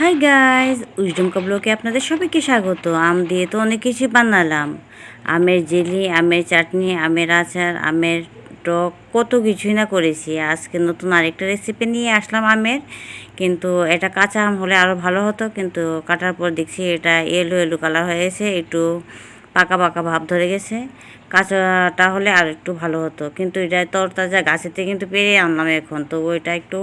Hi guys wisdom কাবলোকে আপনাদের সবাইকে স্বাগত। আম দিয়ে তো অনেক কিছু বানালাম। আমের জেলি, আমের চাটনি, আমের আচার, আমের টক, কত কিছুই না করেছি। আজকে নতুন আরেকটা রেসিপি নিয়ে আসলাম আমের। কিন্তু এটা কাঁচা আম হলে আরও ভালো হতো। কিন্তু কাটার পর দেখছি এটা এলো এলো কালার হয়েছে, একটু পাকা পাকা ভাব ধরে গেছে। কাঁচাটা হলে আর একটু ভালো হতো। কিন্তু এটা তরতাজা থেকে কিন্তু পেরে আনলাম এখন। তো ওইটা একটু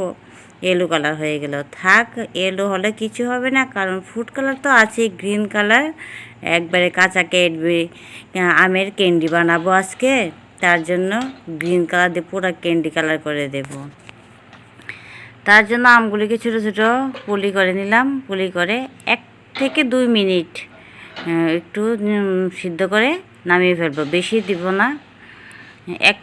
এলো কালার হয়ে গেল। থাক এলো হলে কিছু হবে না, কারণ ফুড কালার তো আছে গ্রিন কালার একবারে কাঁচা কেটবে। আমের ক্যান্ডি বানাবো আজকে, তার জন্য গ্রিন কালার দিয়ে পুরো ক্যান্ডি কালার করে দেব। তার জন্য আমগুলিকে ছোটো ছোটো পুলি করে নিলাম। পুলি করে এক থেকে দুই মিনিট একটু সিদ্ধ করে নামিয়ে ফেলব। বেশি দিব না। এক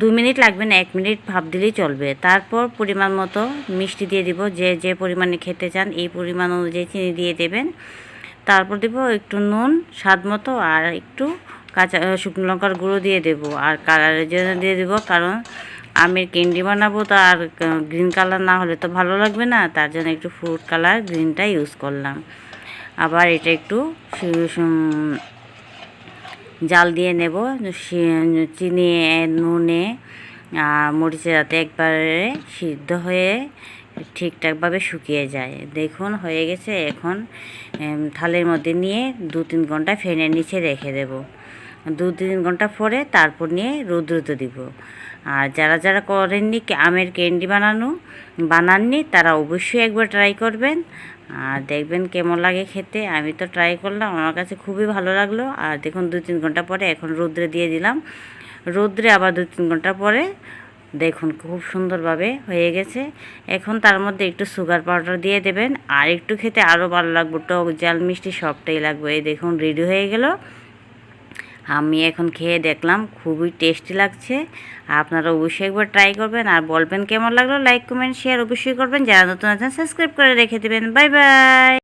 দু মিনিট লাগবে না, এক মিনিট ভাপ দিলেই চলবে। তারপর পরিমাণ মতো মিষ্টি দিয়ে দিব, যে যে পরিমাণে খেতে চান, এই পরিমাণ অনুযায়ী চিনি দিয়ে দেবেন। তারপর দেব একটু নুন, স্বাদ মতো, আর একটু কাঁচা শুকনো লঙ্কার গুঁড়ো দিয়ে দেব। আর কালারের জন্য দিয়ে দেবো, কারণ আমের ক্যান্ডি বানাবো তো, আর গ্রিন কালার না হলে তো ভালো লাগবে না, তার জন্য একটু ফ্রুট কালার গ্রিনটা ইউজ করলাম। আবার এটা একটু জাল দিয়ে নেব চিনি, নুনে মরিচের যাতে একবারে সিদ্ধ হয়ে ঠিকঠাকভাবে শুকিয়ে যায়। দেখুন, হয়ে গেছে। এখন থালের মধ্যে নিয়ে দু তিন ঘণ্টা ফেনের নিচে রেখে দেব। দু তিন ঘণ্টা পরে তারপর নিয়ে রৌদ্রতে দিব। আর যারা যারা করেননি আমের ক্যান্ডি বানানো, বানাননি, তারা অবশ্যই একবার ট্রাই করবেন। আর দেখবেন কেমন লাগে খেতে। আমি তো ট্রাই করলাম, আমার কাছে খুবই ভালো লাগল। আর দেখুন দু তিন ঘণ্টা পরে এখন রৌদ্রে দিয়ে দিলাম। রৌদ্রে আবার দু তিন ঘণ্টা পরে দেখুন খুব সুন্দরভাবে হয়ে গেছে। এখন তার মধ্যে একটু সুগার পাউডার দিয়ে দেবেন। আর একটু খেতে আরও ভালো লাগবে। টক, জাল, মিষ্টি সবটাই লাগবে। এই দেখুন রেডি হয়ে গেল। আমি এখন খেয়ে দেখলাম, খুবই টেস্টি লাগছে। আপনারা অবশ্যই একবার ট্রাই করবেন। আর বলবেন কেমন লাগল লাইক কমেন্ট শেয়ার অবশ্যই করবেন। যারা নতুন আছেন সাবস্ক্রাইব করে রেখে দেবেন। Bye bye